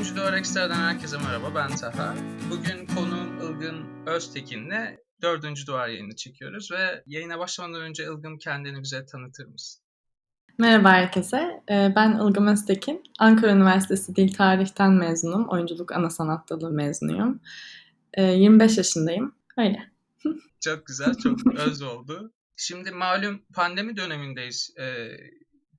Dördüncü Duvar Ekstra'dan herkese merhaba, ben Taha. Bugün konuğum Ilgın Öztekin'le Dördüncü Duvar yayını çekiyoruz ve yayına başlamadan önce Ilgın kendini bize tanıtır mısın? Merhaba herkese, ee, ben Ilgın Öztekin. Ankara Üniversitesi Dil Tarih'ten mezunum, oyunculuk ana sanat dalı mezunuyum. 25 ee, yaşındayım, öyle. Çok güzel, çok öz oldu. Şimdi malum pandemi dönemindeyiz. Ee,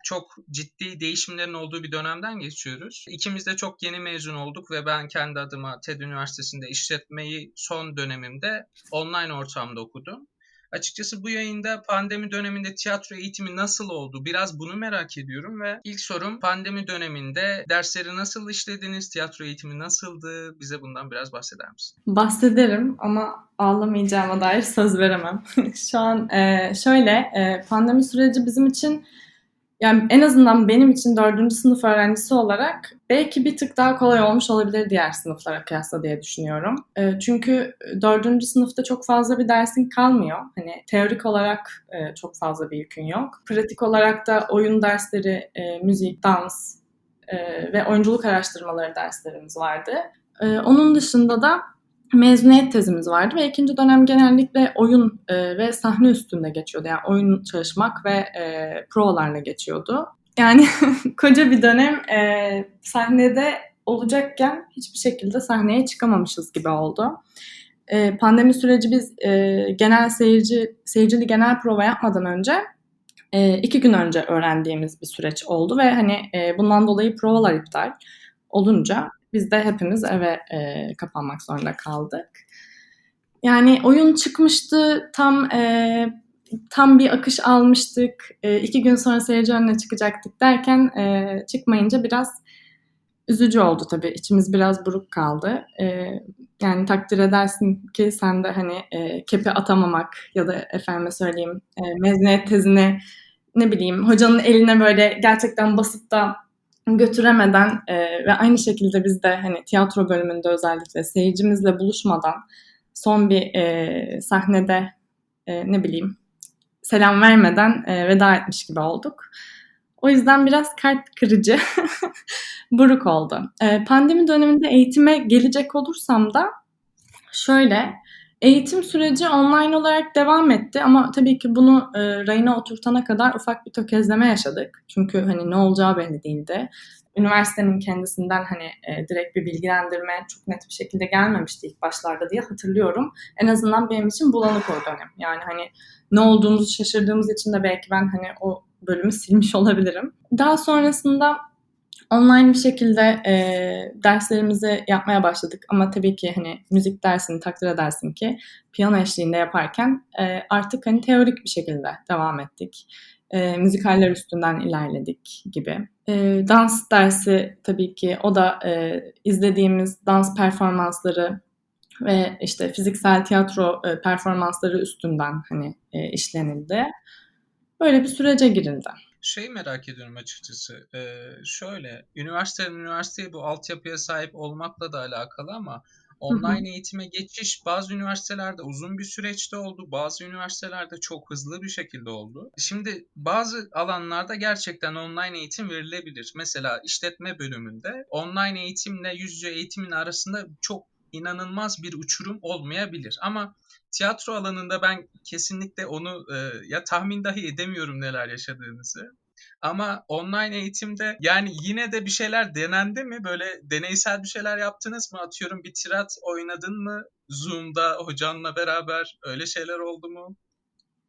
çok ciddi değişimlerin olduğu bir dönemden geçiyoruz. İkimiz de çok yeni mezun olduk ve ben kendi adıma TED Üniversitesi'nde işletmeyi son dönemimde online ortamda okudum. Açıkçası bu yayında pandemi döneminde tiyatro eğitimi nasıl oldu? Biraz bunu merak ediyorum ve ilk sorum pandemi döneminde dersleri nasıl işlediniz? Tiyatro eğitimi nasıldı? Bize bundan biraz bahseder misin? Bahsederim ama ağlamayacağıma dair söz veremem. Şu an şöyle pandemi süreci bizim için yani en azından benim için dördüncü sınıf öğrencisi olarak belki bir tık daha kolay olmuş olabilir diğer sınıflara kıyasla diye düşünüyorum. E, çünkü dördüncü sınıfta çok fazla bir dersin kalmıyor. Hani teorik olarak e, çok fazla bir yükün yok. Pratik olarak da oyun dersleri, e, müzik, dans e, ve oyunculuk araştırmaları derslerimiz vardı. E, onun dışında da mezuniyet tezimiz vardı ve ikinci dönem genellikle oyun e, ve sahne üstünde geçiyordu. Yani oyun çalışmak ve e, provalarla geçiyordu. Yani koca bir dönem e, sahnede olacakken hiçbir şekilde sahneye çıkamamışız gibi oldu. E, pandemi süreci biz e, genel seyirci seyircili genel prova yapmadan önce e, iki gün önce öğrendiğimiz bir süreç oldu ve hani e, bundan dolayı provalar iptal olunca biz de hepimiz eve e, kapanmak zorunda kaldık. Yani oyun çıkmıştı tam e, tam bir akış almıştık. E, iki gün sonra seyirci önüne çıkacaktık derken e, çıkmayınca biraz üzücü oldu tabii. İçimiz biraz buruk kaldı. E, yani takdir edersin ki sen de hani e, kepi atamamak ya da efendime söyleyeyim e, mezuniyet tezini ne bileyim hocanın eline böyle gerçekten basıp da götüremeden e, ve aynı şekilde biz de hani tiyatro bölümünde özellikle seyircimizle buluşmadan son bir e, sahnede e, ne bileyim selam vermeden e, veda etmiş gibi olduk. O yüzden biraz kalp kırıcı, buruk oldu. E, pandemi döneminde eğitime gelecek olursam da şöyle Eğitim süreci online olarak devam etti ama tabii ki bunu e, rayına oturtana kadar ufak bir tökezleme yaşadık. Çünkü hani ne olacağı belli değildi. Üniversitenin kendisinden hani e, direkt bir bilgilendirme çok net bir şekilde gelmemişti ilk başlarda diye hatırlıyorum. En azından benim için bulanık o dönem. Yani hani ne olduğumuzu şaşırdığımız için de belki ben hani o bölümü silmiş olabilirim. Daha sonrasında online bir şekilde e, derslerimizi yapmaya başladık. Ama tabii ki hani müzik dersini takdir edersin ki piyano eşliğinde yaparken e, artık hani teorik bir şekilde devam ettik. E, müzikaller üstünden ilerledik gibi. E, dans dersi tabii ki o da e, izlediğimiz dans performansları ve işte fiziksel tiyatro e, performansları üstünden hani e, işlenildi. Böyle bir sürece girildi. Şey merak ediyorum açıkçası. Ee, şöyle, üniversitenin üniversiteye bu altyapıya sahip olmakla da alakalı ama online eğitime geçiş bazı üniversitelerde uzun bir süreçte oldu. Bazı üniversitelerde çok hızlı bir şekilde oldu. Şimdi bazı alanlarda gerçekten online eğitim verilebilir. Mesela işletme bölümünde online eğitimle yüz yüze eğitimin arasında çok inanılmaz bir uçurum olmayabilir. Ama tiyatro alanında ben kesinlikle onu e, ya tahmin dahi edemiyorum neler yaşadığınızı. Ama online eğitimde yani yine de bir şeyler denendi mi? Böyle deneysel bir şeyler yaptınız mı? Atıyorum bir tirat oynadın mı? Zoom'da hocanla beraber öyle şeyler oldu mu?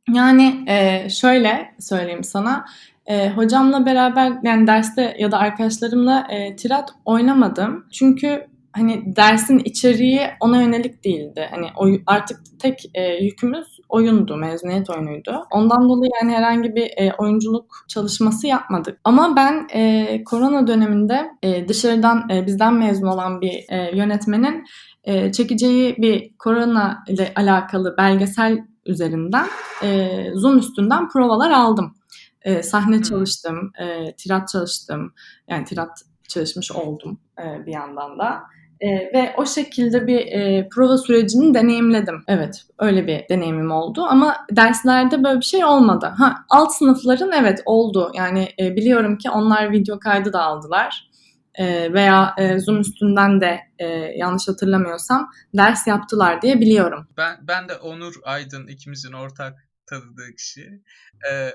Yani e, şöyle söyleyeyim sana. E, hocamla beraber yani derste ya da arkadaşlarımla e, tirat oynamadım. Çünkü hani dersin içeriği ona yönelik değildi. Hani oy, artık tek e, yükümüz oyundu, mezuniyet oyunuydu. Ondan dolayı yani herhangi bir e, oyunculuk çalışması yapmadık. Ama ben e, korona döneminde e, dışarıdan e, bizden mezun olan bir e, yönetmenin e, çekeceği bir korona ile alakalı belgesel üzerinden e, Zoom üstünden provalar aldım. E, sahne çalıştım, e, tirat çalıştım. Yani tirat çalışmış oldum e, bir yandan da. E, ve o şekilde bir e, prova sürecini deneyimledim. Evet öyle bir deneyimim oldu ama derslerde böyle bir şey olmadı. Ha alt sınıfların evet oldu. Yani e, biliyorum ki onlar video kaydı da aldılar. e, veya e, Zoom üstünden de e, yanlış hatırlamıyorsam ders yaptılar diye biliyorum. Ben ben de Onur Aydın ikimizin ortak tanıdığı kişi.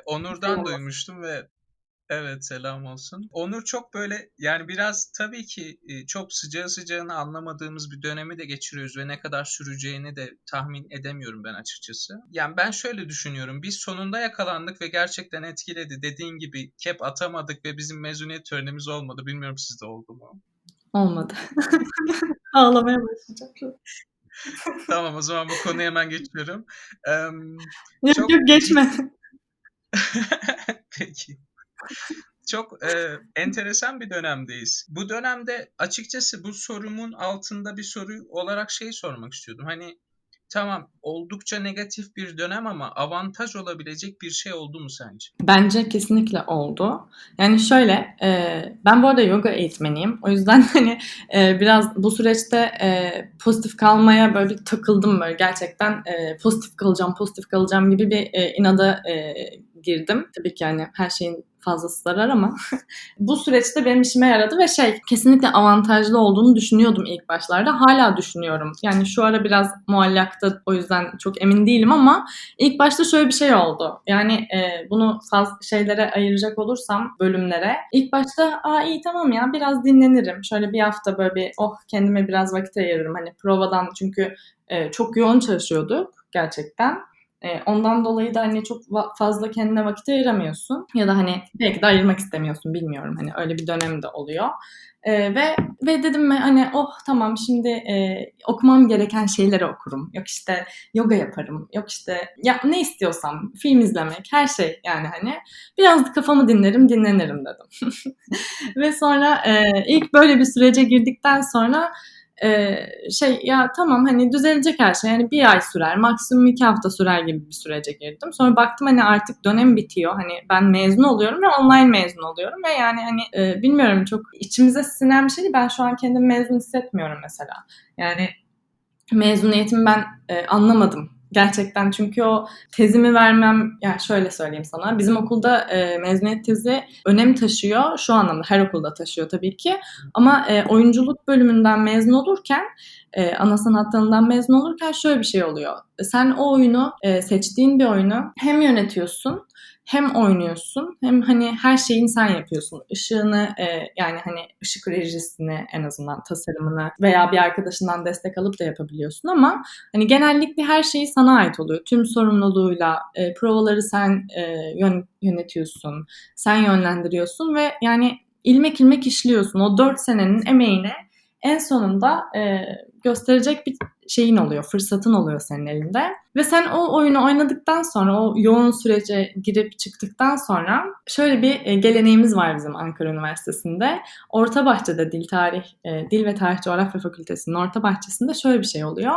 Onur'dan duymuştum ve evet selam olsun. Onur çok böyle yani biraz tabii ki e, çok sıcağı sıcağına anlamadığımız bir dönemi de geçiriyoruz ve ne kadar süreceğini de tahmin edemiyorum ben açıkçası. Yani ben şöyle düşünüyorum. Biz sonunda yakalandık ve gerçekten etkiledi. Dediğin gibi kep atamadık ve bizim mezuniyet törenimiz olmadı. Bilmiyorum sizde oldu mu? Olmadı. Ağlamaya başlayacağım. Tamam o zaman bu konuya hemen geçiyorum. Em, Yok Çok- yok geçme. Peki. Çok e, enteresan bir dönemdeyiz. Bu dönemde açıkçası bu sorumun altında bir soru olarak şey sormak istiyordum. Hani tamam oldukça negatif bir dönem ama avantaj olabilecek bir şey oldu mu sence? Bence kesinlikle oldu. Yani şöyle, e, ben bu arada yoga eğitmeniyim. O yüzden hani e, biraz bu süreçte e, pozitif kalmaya böyle takıldım böyle gerçekten e, pozitif kalacağım, pozitif kalacağım gibi bir e, inada e, girdim. Tabii ki yani her şeyin fazlası zarar ama bu süreçte benim işime yaradı ve şey kesinlikle avantajlı olduğunu düşünüyordum ilk başlarda. Hala düşünüyorum. Yani şu ara biraz muallakta o yüzden çok emin değilim ama İlk başta şöyle bir şey oldu. Yani e, bunu faz şeylere ayıracak olursam bölümlere. İlk başta aa iyi tamam ya biraz dinlenirim. Şöyle bir hafta böyle bir oh kendime biraz vakit ayırırım. Hani provadan çünkü e, çok yoğun çalışıyorduk gerçekten. E, ondan dolayı da hani çok fazla kendine vakit ayıramıyorsun. Ya da hani belki de ayırmak istemiyorsun bilmiyorum. Hani öyle bir dönem de oluyor. E, ve ve dedim ben hani oh tamam şimdi e, okumam gereken şeyleri okurum. Yok işte yoga yaparım. Yok işte ya ne istiyorsam film izlemek her şey yani hani biraz da kafamı dinlerim dinlenirim dedim. Ve sonra e, ilk böyle bir sürece girdikten sonra e, şey ya tamam hani düzelecek her şey yani bir ay sürer maksimum iki hafta sürer gibi bir sürece girdim. Sonra baktım hani artık dönem bitiyor hani ben mezun oluyorum ve online mezun oluyorum ve yani hani e, bilmiyorum çok içimize sinen bir şey değil. Ben şu an kendimi mezun hissetmiyorum mesela. Yani mezuniyetimi ben e, anlamadım. Gerçekten çünkü o tezimi vermem, yani şöyle söyleyeyim sana. Bizim okulda e, mezuniyet tezi önem taşıyor. Şu anlamda her okulda taşıyor tabii ki. Ama e, oyunculuk bölümünden mezun olurken, e, ana sanat dalından mezun olurken şöyle bir şey oluyor. Sen o oyunu, e, seçtiğin bir oyunu hem yönetiyorsun hem oynuyorsun hem hani her şeyini sen yapıyorsun. Işığını e, yani hani ışık rejisini en azından tasarımını veya bir arkadaşından destek alıp da yapabiliyorsun ama hani genellikle her şeyi sana ait oluyor. Tüm sorumluluğuyla e, provaları sen e, yön, yönetiyorsun, sen yönlendiriyorsun ve yani ilmek ilmek işliyorsun. O dört senenin emeğine en sonunda e, gösterecek bir şeyin oluyor, fırsatın oluyor senin elinde. Ve sen o oyunu oynadıktan sonra, o yoğun sürece girip çıktıktan sonra şöyle bir e, geleneğimiz var bizim Ankara Üniversitesi'nde. Ortabahçe'de Dil Tarih, e, Dil ve Tarih Coğrafya Fakültesi'nin orta bahçesinde şöyle bir şey oluyor.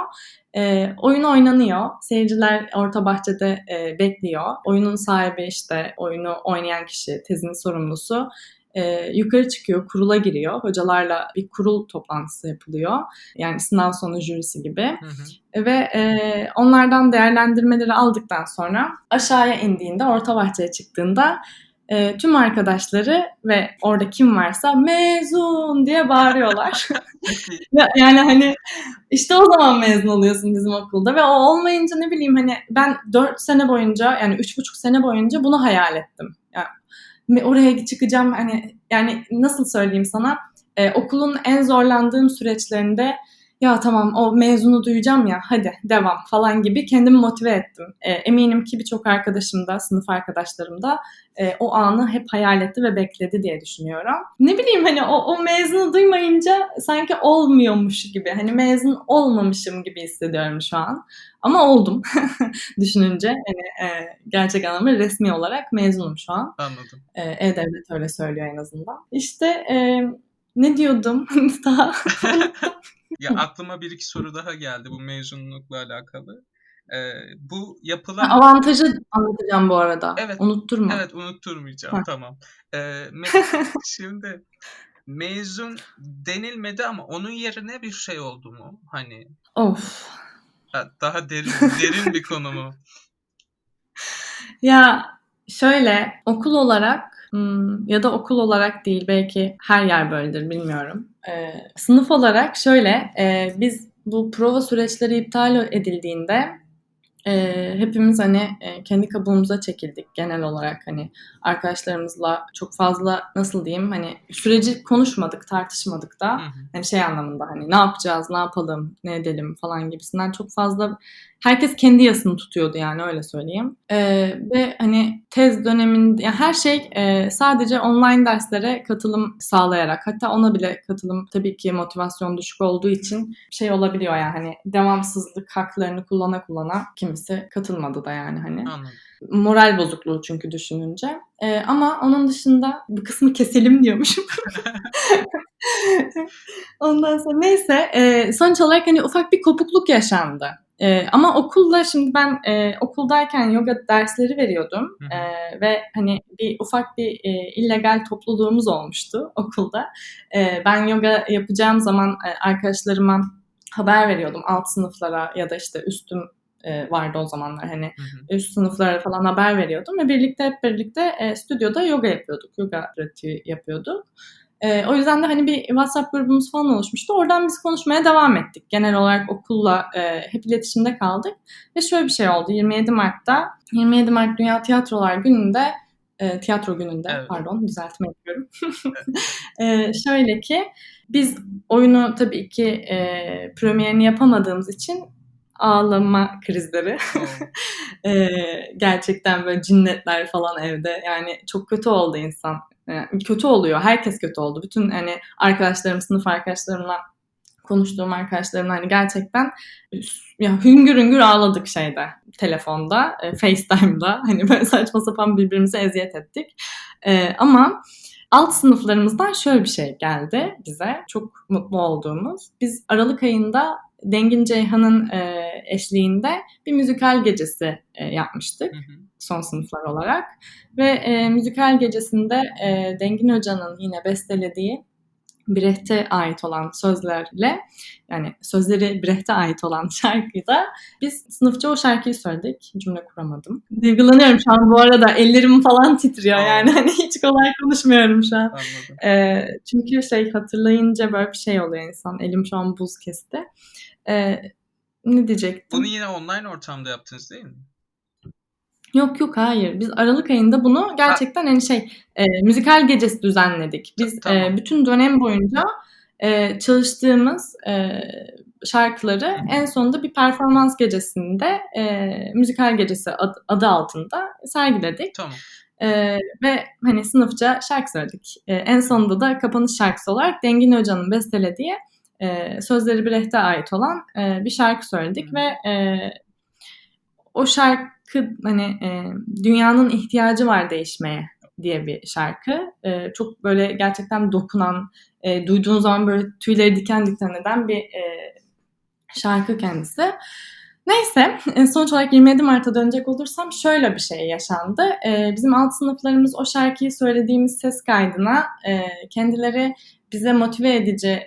E, oyun oynanıyor. Seyirciler orta bahçede e, bekliyor. Oyunun sahibi işte oyunu oynayan kişi, tezin sorumlusu e, yukarı çıkıyor, kurula giriyor. Hocalarla bir kurul toplantısı yapılıyor. Yani sınav sonu jürisi gibi. Hı hı. Ve e, onlardan değerlendirmeleri aldıktan sonra aşağıya indiğinde, orta bahçeye çıktığında e, tüm arkadaşları ve orada kim varsa mezun diye bağırıyorlar. Yani hani işte o zaman mezun oluyorsun bizim okulda ve o olmayınca ne bileyim hani ben 4 sene boyunca yani 3,5 sene boyunca bunu hayal ettim. Yani oraya çıkacağım. Hani yani nasıl söyleyeyim sana? E, okulun en zorlandığım süreçlerinde ya tamam o mezunu duyacağım ya hadi devam falan gibi kendimi motive ettim. E, eminim ki birçok arkadaşım da sınıf arkadaşlarım da e, o anı hep hayal etti ve bekledi diye düşünüyorum. Ne bileyim hani o, o mezunu duymayınca sanki olmuyormuş gibi hani mezun olmamışım gibi hissediyorum şu an. Ama oldum düşününce hani e, gerçek anlamda resmi olarak mezunum şu an. Anladım. E, E-Devlet öyle söylüyor en azından. İşte e, ne diyordum daha? Ya aklıma bir iki soru daha geldi bu mezunlukla alakalı. Ee, bu yapılan Avantajı anlatacağım bu arada. Evet. Unutturma. Evet unutturmayacağım Ha. tamam. Ee, şimdi mezun denilmedi ama onun yerine bir şey oldu mu? Hani Of. ha, daha derin derin bir konu mu? Ya şöyle okul olarak ya da okul olarak değil belki her yer böyledir bilmiyorum. Ee, sınıf olarak şöyle e, biz bu prova süreçleri iptal edildiğinde e, hepimiz hani e, kendi kabuğumuza çekildik genel olarak hani arkadaşlarımızla çok fazla nasıl diyeyim hani süreci konuşmadık tartışmadık da Hı hı. hani şey anlamında hani ne yapacağız ne yapalım ne edelim falan gibisinden çok fazla herkes kendi yasını tutuyordu yani öyle söyleyeyim E, ve hani tez döneminde yani her şey e, sadece online derslere katılım sağlayarak hatta ona bile katılım tabii ki motivasyon düşük olduğu için şey olabiliyor yani hani devamsızlık haklarını kullana kullana kimisi katılmadı da yani hani Anladım. moral bozukluğu çünkü düşününce. Ee, ama onun dışında bu kısmı keselim diyormuşum. Ondan sonra neyse e, sonuç olarak hani ufak bir kopukluk yaşandı. E, ama okulda şimdi ben e, okuldayken yoga dersleri veriyordum Hı hı. E, ve hani bir ufak bir e, illegal topluluğumuz olmuştu okulda. E, ben yoga yapacağım zaman e, arkadaşlarıma haber veriyordum alt sınıflara ya da işte üstüm e, vardı o zamanlar hani Hı hı. üst sınıflara falan haber veriyordum ve birlikte hep birlikte e, stüdyoda yoga yapıyorduk. Yoga pratiği yapıyorduk. E, o yüzden de hani bir WhatsApp grubumuz falan oluşmuştu. Oradan biz konuşmaya devam ettik. Genel olarak okulla e, hep iletişimde kaldık. Ve şöyle bir şey oldu. 27 Mart'ta 27 Mart Dünya Tiyatrolar Günü'nde e, tiyatro gününde Evet. pardon düzeltme yapıyorum. e, şöyle ki biz oyunu tabii ki e, premierini yapamadığımız için ağlama krizleri ee, gerçekten böyle cinnetler falan evde. Yani çok kötü oldu insan. Yani kötü oluyor. Herkes kötü oldu. Bütün hani arkadaşlarım, sınıf arkadaşlarımla konuştuğum arkadaşlarımla hani gerçekten ya hüngür hüngür ağladık şeyde telefonda, e, FaceTime'da. Hani böyle saçma sapan birbirimize eziyet ettik. E, ama alt sınıflarımızdan şöyle bir şey geldi bize. Çok mutlu olduğumuz. Biz Aralık ayında Dengin Ceyhan'ın e, eşliğinde bir müzikal gecesi e, yapmıştık Hı hı. Son sınıflar olarak. Ve e, müzikal gecesinde e, Dengin Hoca'nın yine bestelediği Brecht'e ait olan sözlerle yani sözleri Brecht'e ait olan şarkıda biz sınıfça o şarkıyı söyledik. Cümle kuramadım. Duygulanıyorum şu an bu arada. Ellerim falan titriyor Aa. yani. Hani hiç kolay konuşmuyorum şu an. Anladım. Ee, çünkü şey hatırlayınca böyle bir şey oluyor insan. Elim şu an buz kesti. Ee, ne diyecektim? Bunu yine online ortamda yaptınız değil mi? Yok yok hayır. Biz Aralık ayında bunu gerçekten hani şey e, müzikal gecesi düzenledik. Biz Tamam. e, bütün dönem boyunca e, çalıştığımız e, şarkıları en sonunda bir performans gecesinde e, müzikal gecesi ad- adı altında sergiledik. Tamam. Ee, ve hani sınıfça şarkı söyledik. Ee, en sonunda da kapanış şarkısı olarak Dengin Hoca'nın bestelediği e, sözleri Brecht'e ait olan e, bir şarkı söyledik Hı. ve e, o şarkı hani e, dünyanın ihtiyacı var değişmeye diye bir şarkı. E, çok böyle gerçekten dokunan, e, duyduğun zaman böyle tüyleri diken diken eden bir e, şarkı kendisi. Neyse e, sonuç olarak 27 Mart'a dönecek olursam şöyle bir şey yaşandı. E, bizim alt sınıflarımız o şarkıyı söylediğimiz ses kaydına e, kendileri bize motive edici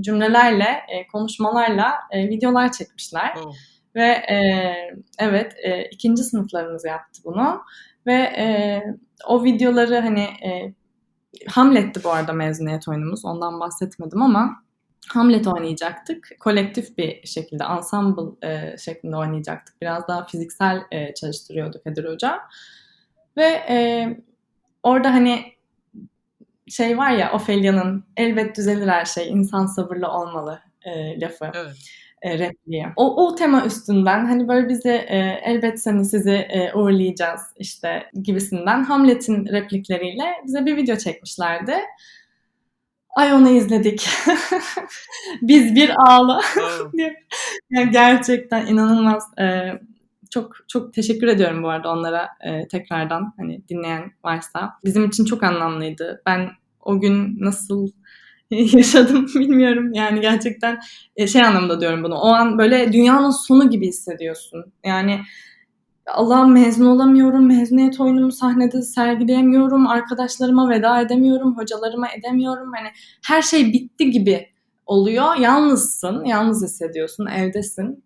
cümlelerle, konuşmalarla videolar çekmişler. Oo. Ve e, evet e, ikinci sınıflarımız yaptı bunu. Ve e, o videoları hani e, Hamlet'ti bu arada mezuniyet oyunumuz. Ondan bahsetmedim ama Hamlet oynayacaktık. Kolektif bir şekilde, ensemble e, şeklinde oynayacaktık. Biraz daha fiziksel e, çalıştırıyordu Kadir Hoca. Ve e, orada hani şey var ya Ophelia'nın elbet düzelir her şey, insan sabırlı olmalı e, lafı Evet. E, repliği. O, o tema üstünden hani böyle bize e, elbet seni sizi e, uğurlayacağız işte gibisinden Hamlet'in replikleriyle bize bir video çekmişlerdi. Ay onu izledik. Biz bir ağla. Yani gerçekten inanılmaz. e, çok çok teşekkür ediyorum bu arada onlara e, tekrardan hani dinleyen varsa. Bizim için çok anlamlıydı. Ben o gün nasıl yaşadım bilmiyorum. Yani gerçekten e, şey anlamda diyorum bunu. O an böyle dünyanın sonu gibi hissediyorsun. Yani Allah'ım mezun olamıyorum, mezuniyet oyunumu sahnede sergileyemiyorum, arkadaşlarıma veda edemiyorum, hocalarıma edemiyorum. Hani her şey bitti gibi oluyor. Yalnızsın, yalnız hissediyorsun, evdesin.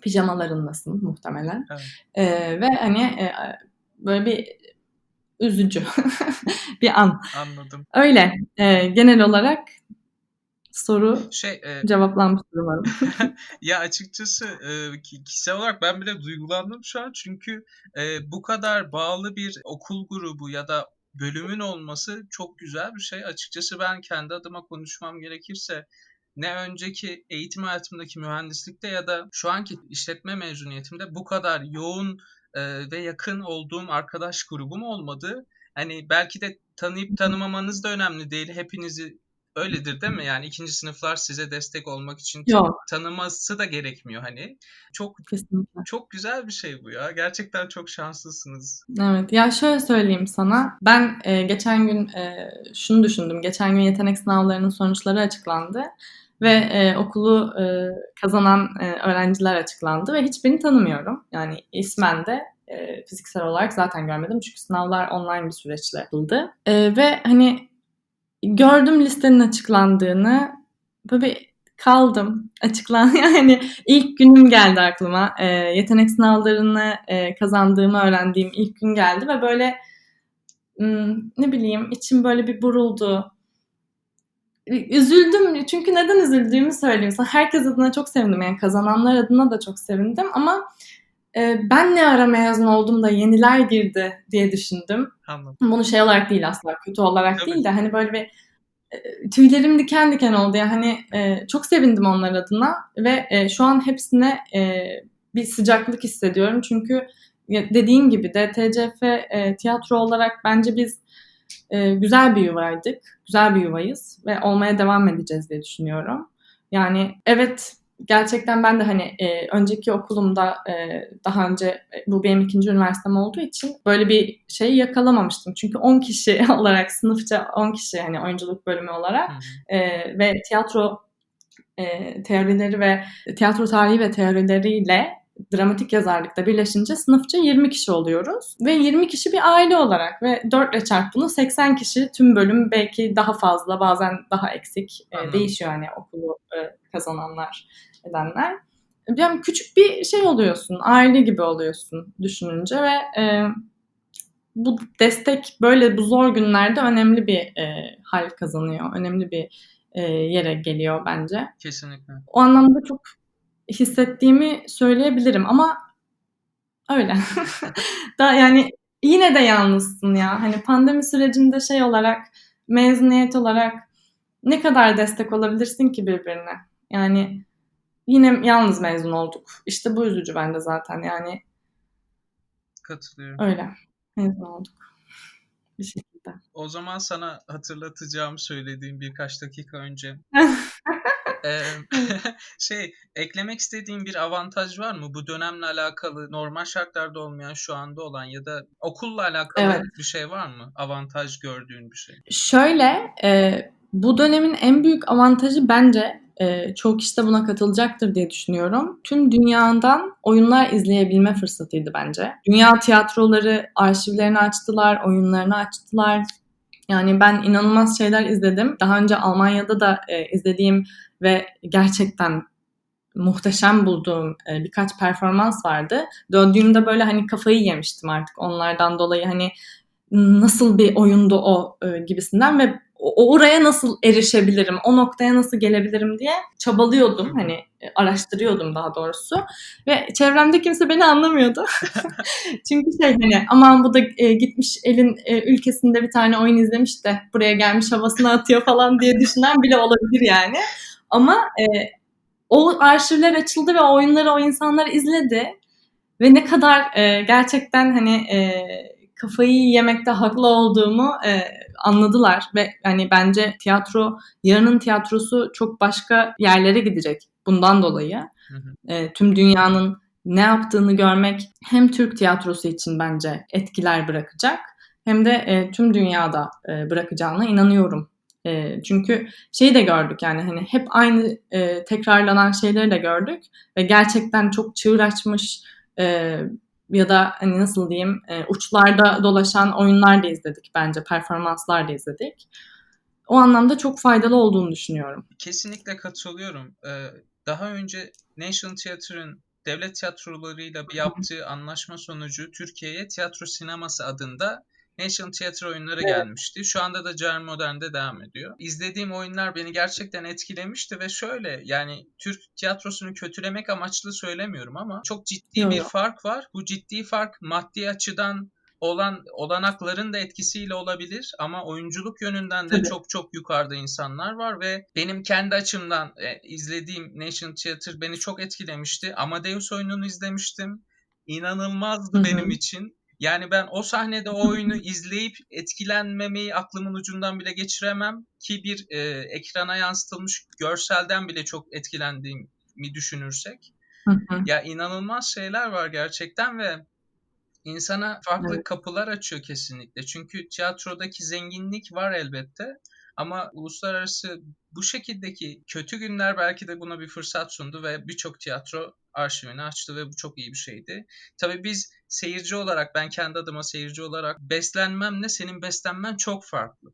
Pijamalarındasın muhtemelen. Evet. Ee, ve hani e, böyle bir üzücü bir an. Anladım. Öyle. Eee, genel olarak soru Şey, eee cevaplanmıştır umarım. Ya, açıkçası, ki kişisel olarak ben bile duygulandım şu an çünkü, eee, bu kadar bağlı bir okul grubu ya da bölümün olması çok güzel bir şey. Açıkçası ben kendi adıma konuşmam gerekirse ne önceki eğitim hayatımdaki mühendislikte ya da şu anki işletme mezuniyetimde bu kadar yoğun, eee, ve yakın olduğum arkadaş grubum olmadı. Hani, belki de tanıyıp tanımamanız da önemli değil. Hepinizi öyledir, değil mi? Yani 2. sınıflar size destek olmak için Yok. tanıması da gerekmiyor, hani. Çok Kesinlikle. çok güzel bir şey bu ya. Gerçekten çok şanslısınız. Evet. Ya, şöyle söyleyeyim sana, ben, eee, geçen gün, eee, şunu düşündüm. Geçen gün yetenek sınavlarının sonuçları açıklandı ve, eee, okulu, eee, kazanan, eee, öğrenciler açıklandı ve hiçbirini tanımıyorum. Yani ismen de, eee, fiziksel olarak zaten görmedim çünkü sınavlar online bir süreçle yapıldı. Eee, ve, hani, gördüm listenin açıklandığını, böyle kaldım. Açıklan yani ilk günüm geldi aklıma. Eee, yetenek sınavlarını, eee, kazandığımı öğrendiğim ilk gün geldi ve böyle, ımm, ne bileyim, içim böyle bir buruldu. Üzüldüm çünkü neden üzüldüğümü söyleyeyim sana. Herkes adına çok sevindim, yani kazananlar adına da çok sevindim ama, eee, ben ne ara mezun oldum da yeniler girdi diye düşündüm. Anladım. Bunu şey olarak değil asla, kötü olarak Tabii. değil de, hani, böyle bir, eee, tüylerim diken diken oldu. Yani, hani, eee, çok sevindim onlar adına ve, eee, şu an hepsine, eee, bir sıcaklık hissediyorum. Çünkü ya dediğin gibi DTCF, eee, tiyatro olarak bence biz, eee, güzel bir yuvaydık, güzel bir yuvayız ve olmaya devam edeceğiz diye düşünüyorum. Yani evet, gerçekten ben de, hani, eee, önceki okulumda, eee, daha önce, eee, bu benim 2. üniversitem olduğu için böyle bir şey yakalamamıştım. Çünkü 10 kişi olarak, sınıfça 10 kişi, hani, oyunculuk bölümü olarak, eee, ve tiyatro, eee, teorileri ve tiyatro tarihi ve teorileriyle dramatik yazarlıkta birleşince sınıfça 20 kişi oluyoruz ve 20 kişi bir aile olarak ve 4 ile çarp bunu 80 kişi tüm bölüm belki daha fazla bazen daha eksik, Anladım. değişiyor, hani, okulu, eee, kazananlar, edenler. Yani küçük bir şey oluyorsun, aile gibi oluyorsun düşününce ve, eee, bu destek böyle bu zor günlerde önemli bir, eee, hâl kazanıyor. Önemli bir, eee, yere geliyor bence. Kesinlikle. O anlamda çok hissettiğimi söyleyebilirim ama öyle. Da yani yine de yalnızsın ya. Hani, pandemi sürecinde şey olarak, mezuniyet olarak ne kadar destek olabilirsin ki birbirine? Yani yine yalnız mezun olduk. İşte bu üzücü bence zaten yani. Katılıyorum. Öyle. Mezun olduk bir şekilde. O zaman sana hatırlatacağım söylediğim birkaç dakika önce. Şey, eklemek istediğin bir avantaj var mı? Bu dönemle alakalı, normal şartlarda olmayan, şu anda olan ya da okulla alakalı Evet. bir şey var mı? Avantaj gördüğün bir şey. Şöyle, eee, bu dönemin en büyük avantajı bence, eee, çoğu kişi de buna katılacaktır diye düşünüyorum. Tüm dünyadan oyunlar izleyebilme fırsatıydı bence. Dünya tiyatroları arşivlerini açtılar, oyunlarını açtılar. Yani ben inanılmaz şeyler izledim. Daha önce Almanya'da da, eee, izlediğim ve gerçekten muhteşem bulduğum, eee, birkaç performans vardı. Döndüğümde böyle, hani, kafayı yemiştim artık onlardan dolayı. Hani, nasıl bir oyundu o, eee, gibisinden ve oraya nasıl erişebilirim, o noktaya nasıl gelebilirim diye çabalıyordum. Hani, eee, araştırıyordum daha doğrusu ve çevremde kimse beni anlamıyordu. Çünkü şey, hani, aman bu da, eee, gitmiş elin, eee, ülkesinde bir tane oyun izlemiş de buraya gelmiş havasını atıyor falan diye düşünen bile olabilir yani. Ama, eee, o arşivler açıldı ve o oyunları o insanlar izledi ve ne kadar, eee, gerçekten, hani, eee, kafayı yemekte haklı olduğumu, eee, anladılar ve, hani, bence tiyatro, yarının tiyatrosu çok başka yerlere gidecek bundan dolayı. Hı hı. Eee, tüm dünyanın ne yaptığını görmek hem Türk tiyatrosu için bence etkiler bırakacak hem de, eee, tüm dünyada, eee, bırakacağına inanıyorum. Eee, çünkü şeyi de gördük, yani, hani, hep aynı, eee, tekrarlanan şeyleri de gördük ve gerçekten çok çığır açmış, eee, ya da, hani, nasıl diyeyim, eee, uçlarda dolaşan oyunlar da izledik bence, performanslar da izledik. O anlamda çok faydalı olduğunu düşünüyorum. Kesinlikle katılıyorum. Eee, daha önce National Theatre'ın devlet tiyatrolarıyla yaptığı anlaşma sonucu Türkiye'ye tiyatro sineması adında National Theatre oyunları Evet. gelmişti. Şu anda da Ceren Modern'de devam ediyor. İzlediğim oyunlar beni gerçekten etkilemişti ve şöyle yani Türk tiyatrosunu kötülemek amaçlı söylemiyorum ama çok ciddi Yo, bir fark var. Bu ciddi fark maddi açıdan olan olanakların da etkisiyle olabilir ama oyunculuk yönünden de Tabii. çok çok yukarıda insanlar var ve benim kendi açımdan e, izlediğim National Theatre beni çok etkilemişti. Amadeus oyununu izlemiştim. İnanılmazdı Hı hı. benim için. Yani ben o sahnede o oyunu izleyip etkilenmemeyi aklımın ucundan bile geçiremem ki bir e, ekrana yansıtılmış görselden bile çok etkilendiğimi düşünürsek. Hı hı. Ya inanılmaz şeyler var gerçekten ve insana farklı Evet. kapılar açıyor kesinlikle. Çünkü tiyatrodaki zenginlik var elbette ama uluslararası bu şekildeki kötü günler belki de buna bir fırsat sundu ve birçok tiyatro arşivini açtı ve bu çok iyi bir şeydi. Tabii biz seyirci olarak, ben kendi adıma seyirci olarak beslenmemle senin beslenmen çok farklı.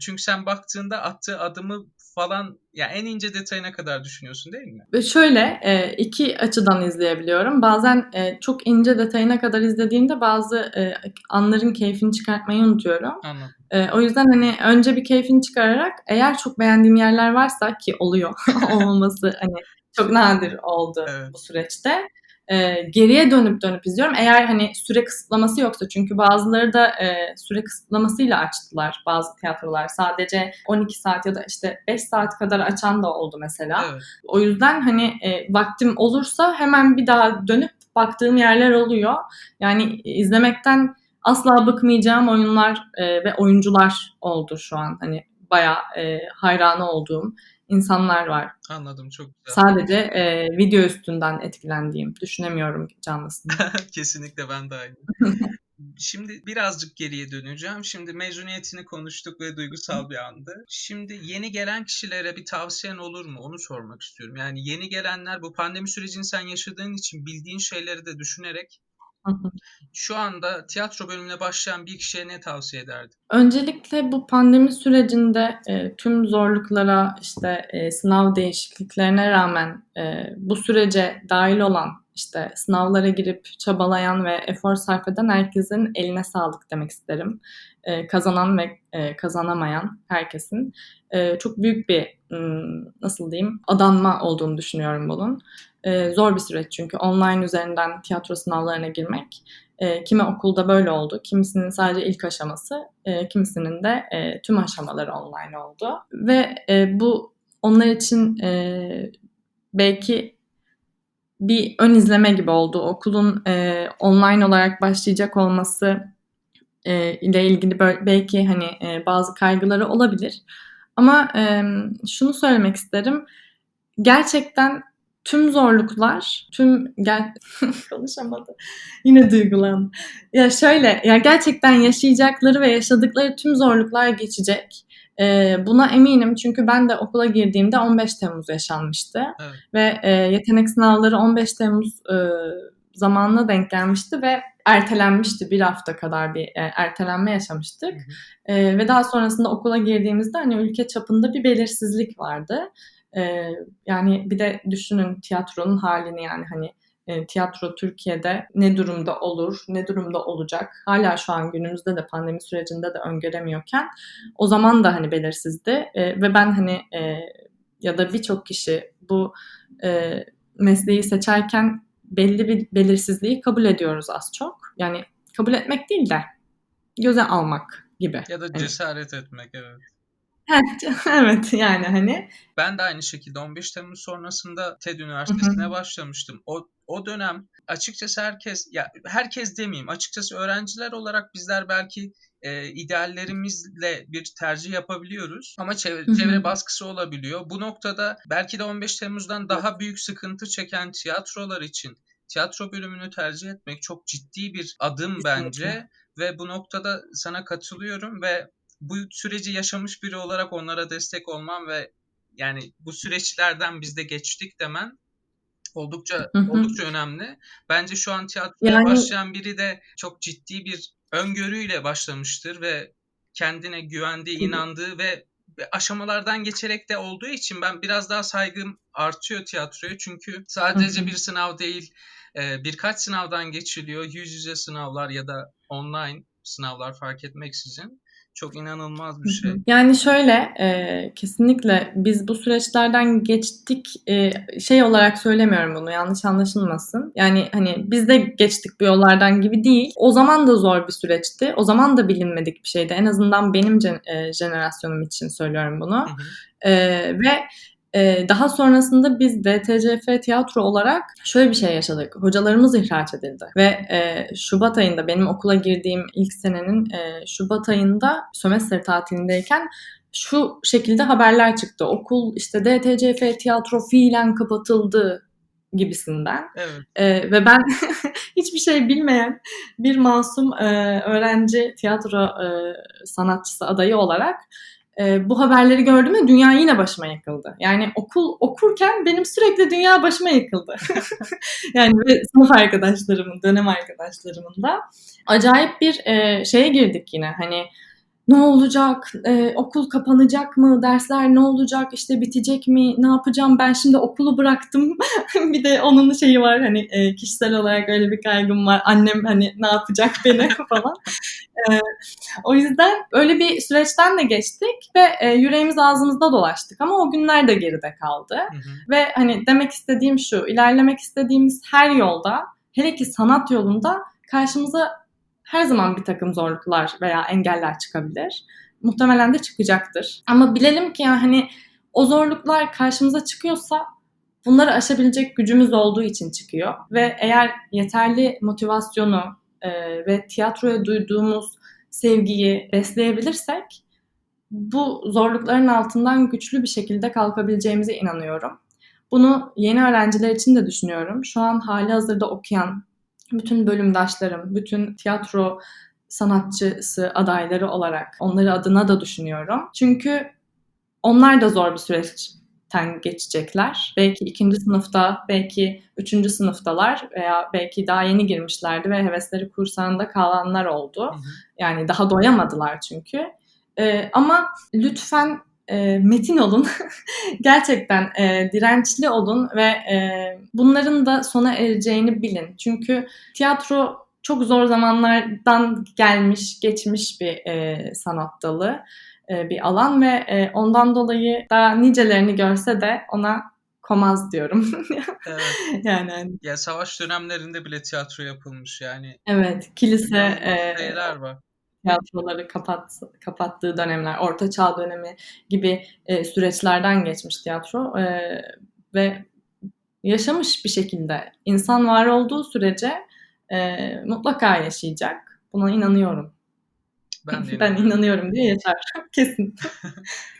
Çünkü sen baktığında attığı adımı falan ya en ince detayına kadar düşünüyorsun değil mi? Şöyle e, iki açıdan izleyebiliyorum. Bazen e, çok ince detayına kadar izlediğimde bazı e, anların keyfini çıkartmayı unutuyorum. Anladım. O yüzden hani önce bir keyfini çıkararak eğer çok beğendiğim yerler varsa ki oluyor olmaması hani çok nadir oldu Evet. bu süreçte. E, geriye dönüp dönüp izliyorum. Eğer hani süre kısıtlaması yoksa çünkü bazıları da e, süre kısıtlamasıyla açtılar bazı tiyatrolar. Sadece 12 saat ya da işte 5 saat kadar açan da oldu mesela. Evet. O yüzden hani e, vaktim olursa hemen bir daha dönüp baktığım yerler oluyor. Yani izlemekten asla bıkmayacağım oyunlar e, ve oyuncular oldu şu an. Hani bayağı e, hayranı olduğum insanlar var. Anladım çok güzel. Sadece e, video üstünden etkilendiğim. Düşünemiyorum canlısını. Kesinlikle ben de aynı. Şimdi birazcık geriye döneceğim. Şimdi mezuniyetini konuştuk ve duygusal bir andı. Şimdi yeni gelen kişilere bir tavsiyen olur mu? Onu sormak istiyorum. Yani yeni gelenler bu pandemi sürecini sen yaşadığın için bildiğin şeyleri de düşünerek Hı hı. şu anda tiyatro bölümüne başlayan bir kişiye ne tavsiye ederdin? Öncelikle bu pandemi sürecinde e, tüm zorluklara, işte e, sınav değişikliklerine rağmen e, bu sürece dahil olan, işte sınavlara girip çabalayan ve efor sarf eden herkesin eline sağlık demek isterim. E, kazanan ve e, kazanamayan herkesin e, çok büyük bir nasıl diyeyim adanma olduğunu düşünüyorum bunun. E, zor bir süreç çünkü online üzerinden tiyatro sınavlarına girmek. E, kimi okulda böyle oldu, kimisinin sadece ilk aşaması, e, kimisinin de e, tüm aşamaları online oldu. Ve e, bu onlar için e, belki bir ön izleme gibi oldu. Okulun e, online olarak başlayacak olması e, ile ilgili böyle, belki hani e, bazı kaygıları olabilir. Ama e, şunu söylemek isterim. Gerçekten tüm zorluklar, tüm gel konuşamadı. Yine duygulandım. Ya şöyle, ya gerçekten yaşayacakları ve yaşadıkları tüm zorluklar geçecek. Ee, buna eminim çünkü ben de okula girdiğimde 15 Temmuz yaşanmıştı Evet. ve e, yetenek sınavları 15 Temmuz e, zamanına denk gelmişti ve ertelenmişti bir hafta kadar bir e, ertelenme yaşamıştık Hı hı. E, ve daha sonrasında okula girdiğimizde hani ülke çapında bir belirsizlik vardı. E, yani bir de düşünün tiyatronun halini yani hani e, tiyatro Türkiye'de ne durumda olur, ne durumda olacak. Hala şu an günümüzde de pandemi sürecinde de öngöremiyorken o zaman da hani belirsizdi E, ve ben hani e, ya da birçok kişi bu e, mesleği seçerken belli bir belirsizliği kabul ediyoruz az çok. Yani kabul etmek değil de göze almak gibi. Ya da cesaret etmek evet. Evet yani hani Ben de aynı şekilde 15 Temmuz sonrasında TED Üniversitesi'ne başlamıştım. O o dönem açıkçası herkes ya herkes demeyeyim açıkçası öğrenciler olarak bizler belki e, ideallerimizle bir tercih yapabiliyoruz ama çevre, çevre baskısı olabiliyor. Bu noktada belki de 15 Temmuz'dan daha büyük sıkıntı çeken tiyatrolar için tiyatro bölümünü tercih etmek çok ciddi bir adım Kesinlikle. bence ve bu noktada sana katılıyorum ve bu süreci yaşamış biri olarak onlara destek olmam ve yani bu süreçlerden biz de geçtik demen oldukça Hı hı. oldukça önemli. Bence şu an tiyatroya Yani- başlayan biri de çok ciddi bir öngörüyle başlamıştır ve kendine güvendiği, inandığı ve aşamalardan geçerek de olduğu için ben biraz daha saygım artıyor tiyatroya. Çünkü sadece bir sınav değil, e, birkaç sınavdan geçiliyor. Yüz yüze sınavlar ya da online sınavlar fark etmeksizin çok inanılmaz bir şey. Yani şöyle e, kesinlikle biz bu süreçlerden geçtik e, şey olarak söylemiyorum bunu yanlış anlaşılmasın. Yani hani biz de geçtik bu yollardan gibi değil. O zaman da zor bir süreçti. O zaman da bilinmedik bir şeydi. En azından benim gen, e, jenerasyonum için söylüyorum bunu. Hı hı. E, ve daha sonrasında biz DTCF tiyatro olarak şöyle bir şey yaşadık. Hocalarımız ihraç edildi. Ve e, Şubat ayında benim okula girdiğim ilk senenin e, Şubat ayında sömestr tatilindeyken şu şekilde haberler çıktı. Okul işte DTCF tiyatro fiilen kapatıldı gibisinden. Evet. Ee, ve ben hiçbir şey bilmeyen bir masum e, öğrenci tiyatro e, sanatçısı adayı olarak e, bu haberleri gördüm ve dünya yine başıma yıkıldı. Yani okul okurken benim sürekli dünya başıma yıkıldı. yani sınıf arkadaşlarımın, dönem arkadaşlarımın da acayip bir e, şeye girdik yine. Hani ne olacak, ee, okul kapanacak mı, dersler ne olacak, işte bitecek mi, ne yapacağım, ben şimdi okulu bıraktım. bir de onun şeyi var hani e, kişisel olarak öyle bir kaygım var. Annem hani ne yapacak beni falan. E, o yüzden öyle bir süreçten de geçtik ve e, yüreğimiz ağzımızda dolaştık ama o günler de geride kaldı. Hı hı. Ve hani demek istediğim şu, ilerlemek istediğimiz her yolda, hele ki sanat yolunda karşımıza her zaman bir takım zorluklar veya engeller çıkabilir. Muhtemelen de çıkacaktır. Ama bilelim ki yani hani o zorluklar karşımıza çıkıyorsa bunları aşabilecek gücümüz olduğu için çıkıyor. Ve eğer yeterli motivasyonu e, ve tiyatroya duyduğumuz sevgiyi besleyebilirsek bu zorlukların altından güçlü bir şekilde kalkabileceğimize inanıyorum. Bunu yeni öğrenciler için de düşünüyorum. Şu an hali hazırda okuyan bütün bölümdaşlarım, bütün tiyatro sanatçısı adayları olarak onları adına da düşünüyorum. Çünkü onlar da zor bir süreçten geçecekler. Belki ikinci sınıfta, belki üçüncü sınıftalar veya belki daha yeni girmişlerdi ve hevesleri kursağında kalanlar oldu. Yani daha doyamadılar çünkü. Ee, ama lütfen e, metin olun. Gerçekten e, dirençli olun ve e, bunların da sona ereceğini bilin. Çünkü tiyatro çok zor zamanlardan gelmiş, geçmiş bir e, sanat dalı, e, bir alan ve e, ondan dolayı daha nicelerini görse de ona komaz diyorum. Evet. yani hani, Ya savaş dönemlerinde bile tiyatro yapılmış yani. evet kilise e, şeyler var. Tiyatroları kapat, kapattığı dönemler, Orta Çağ dönemi gibi e, süreçlerden geçmiş tiyatro e, ve yaşamış bir şekilde insan var olduğu sürece e, mutlaka yaşayacak. Buna inanıyorum. Ben Ben inanıyorum. inanıyorum diye yeter. Kesin.